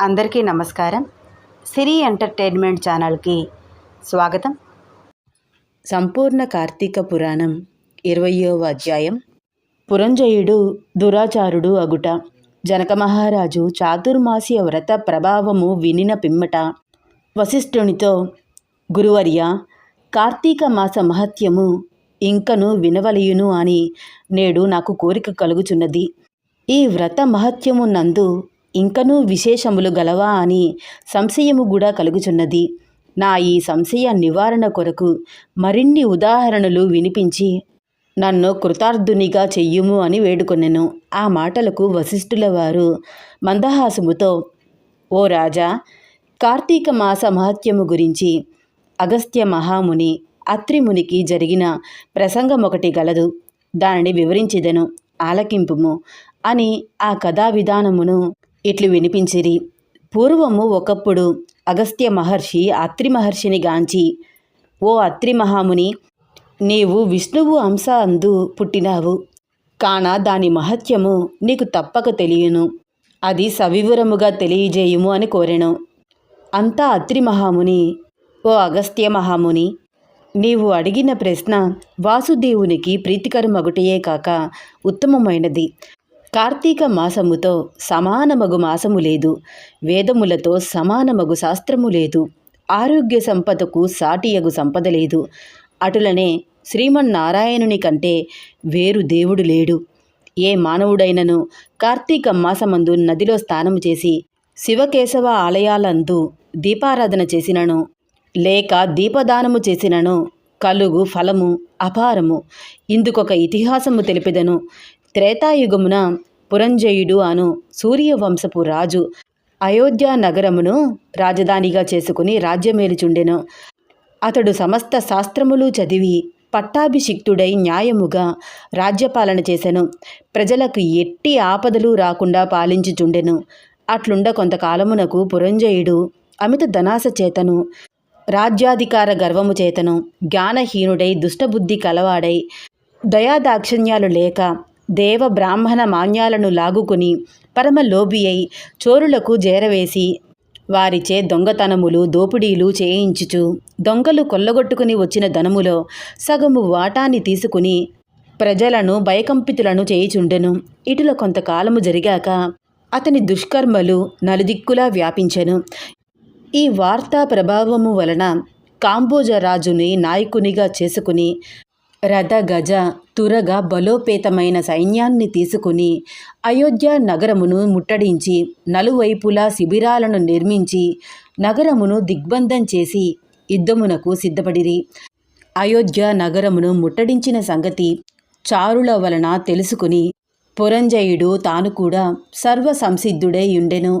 అందరికీ నమస్కారం. సిరి ఎంటర్టైన్మెంట్ ఛానల్కి స్వాగతం. సంపూర్ణ కార్తీక పురాణం ఇరవయవ అధ్యాయం. పురంజయుడు దురాచారుడు అగుట. జనక మహారాజు చాతుర్మాస్య వ్రత ప్రభావము వినిన పిమ్మట వశిష్ఠునితో గురువర్య కార్తీక మాస మహత్యము ఇంకను వినవలయును అని నేడు నాకు కోరిక కలుగుచున్నది. ఈ వ్రత మహత్యము నందు ఇంకనూ విశేషములు గలవా అని సంశయము కూడా కలుగుచున్నది. నా ఈ సంశయ నివారణ కొరకు మరిన్ని ఉదాహరణలు వినిపించి నన్ను కృతార్థునిగా చెయ్యుము అని వేడుకొనెను. ఆ మాటలకు వశిష్ఠుల వారు మందహాసముతో ఓ రాజా కార్తీక మాస మహత్యము గురించి అగస్త్య మహాముని అత్రిమునికి జరిగిన ప్రసంగం ఒకటి గలదు. దానిని వివరించిదెను ఆలకింపుము అని ఆ కథా విధానమును ఇట్లు వినిపించిరి. పూర్వము ఒకప్పుడు అగస్త్య మహర్షి అత్రి మహర్షిని గాంచి ఓ అత్రి మహాముని నీవు విష్ణువు అంశ అందు పుట్టినావు. కాన దాని మహత్యము నీకు తప్పక తెలియను. అది సవివరముగా తెలియజేయుము అని కోరెను. అంతా అత్రి మహాముని ఓ అగస్త్య మహాముని నీవు అడిగిన ప్రశ్న వాసుదేవునికి ప్రీతికరమగుటయే కాక ఉత్తమమైనది. కార్తీక మాసముతో సమానమగు మాసము లేదు. వేదములతో సమానమగు శాస్త్రము లేదు. ఆరోగ్య సంపదకు సాటియగు సంపద లేదు. అటులనే శ్రీమన్నారాయణుని కంటే వేరు దేవుడు లేడు. ఏ మానవుడైనను కార్తీక మాసమందు నదిలో స్నానము చేసి శివకేశవ ఆలయాలందు దీపారాధన చేసినను లేక దీపదానము చేసినను కలుగు ఫలము అపారము. ఇందుకొక ఇతిహాసము తెలిపెదను. త్రేతాయుగమున పురంజయుడు అను సూర్యవంశపు రాజు అయోధ్య నగరమును రాజధానిగా చేసుకుని రాజ్యమేలుచుండెను. అతడు సమస్త శాస్త్రములు చదివి పట్టాభిషిక్తుడై న్యాయముగా రాజ్యపాలన చేసెను. ప్రజలకు ఎట్టి ఆపదలు రాకుండా పాలించుచుండెను. అట్లుండ కొంతకాలమునకు పురంజయుడు అమిత ధనాస చేతను రాజ్యాధికార గర్వము చేతను జ్ఞానహీనుడై దుష్టబుద్ధి కలవాడై దయాదాక్షిణ్యాలు లేక దేవ బ్రాహ్మణ మాన్యాలను లాగుకుని పరమలోభి అయి చోరులకు జేరవేసి వారిచే దొంగతనములు దోపిడీలు చేయించుచు దొంగలు కొల్లగొట్టుకుని వచ్చిన ధనములో సగము వాటాన్ని తీసుకుని ప్రజలను భయకంపితులను చేయిచుండెను. ఇటుల కొంతకాలము జరిగాక అతని దుష్కర్మలు నలుదిక్కులా వ్యాపించెను. ఈ వార్తా ప్రభావము వలన కాంబోజరాజుని నాయకునిగా చేసుకుని రథ గజ తురగ బలోపేతమైన సైన్యాన్ని తీసుకుని అయోధ్య నగరమును ముట్టడించి నలువైపులా శిబిరాలను నిర్మించి నగరమును దిగ్బంధం చేసి యుద్ధమునకు సిద్ధపడిరి. అయోధ్య నగరమును ముట్టడించిన సంగతి చారుల వలన తెలుసుకుని పురంజయుడు తాను కూడా సర్వ సంసిద్ధుడై ఉండెను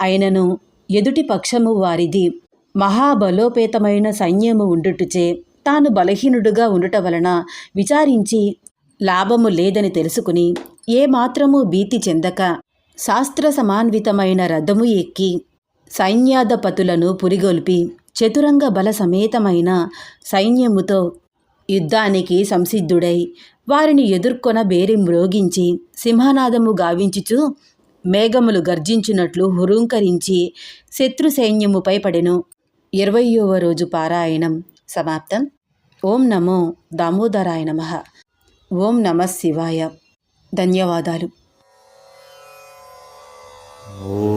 అయినను ఎదుటి పక్షము వారిది మహాబలోపేతమైన సైన్యము ఉండుటచే తాను బలహీనుడుగా ఉండుట వలన విచారించి లాభము లేదని తెలుసుకుని ఏమాత్రమూ భీతి చెందక శాస్త్ర సమాన్వితమైన రథము ఎక్కి సైన్యాధపతులను పురిగొల్పి చతురంగ బల సమేతమైన సైన్యముతో యుద్ధానికి సంసిద్ధుడై వారిని ఎదుర్కొన బేరి మ్రోగించి సింహనాదము గావించుచు మేఘములు గర్జించినట్లు హురూంకరించి శత్రు సైన్యముపై పడెను. ఇరవయవ రోజు పారాయణం. సమాప్తం. ఓం నమో దామోదరాయ నమ. ఓం నమ శివాయ. ధన్యవాదాలు. ఓ